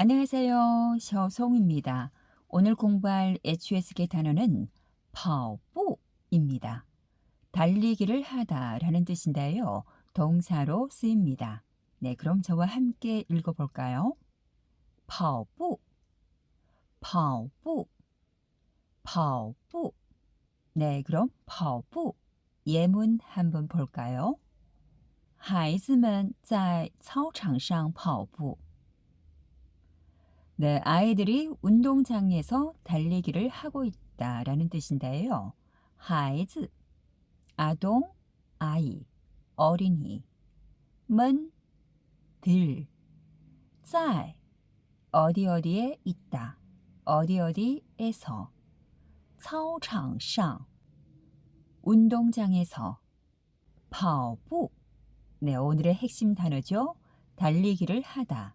안녕하세요. 셔송입니다. 오늘 공부할 HSK 단어는 跑步입니다. 달리기를 하다라는 뜻인데요. 동사로 쓰입니다. 네, 그럼 저와 함께 읽어볼까요? 跑步,跑步,跑步. 네, 그럼 跑步 예문 한번 볼까요? 孩子们在操场上跑步. 네, 아이들이 운동장에서 달리기를 하고 있다라는 뜻인데요. 孩子, 아동, 아이, 어린이, 们, 들, 在, 어디 어디에 있다, 어디 어디에서, 操场上, 운동장에서, 跑步, 네, 오늘의 핵심 단어죠. 달리기를 하다.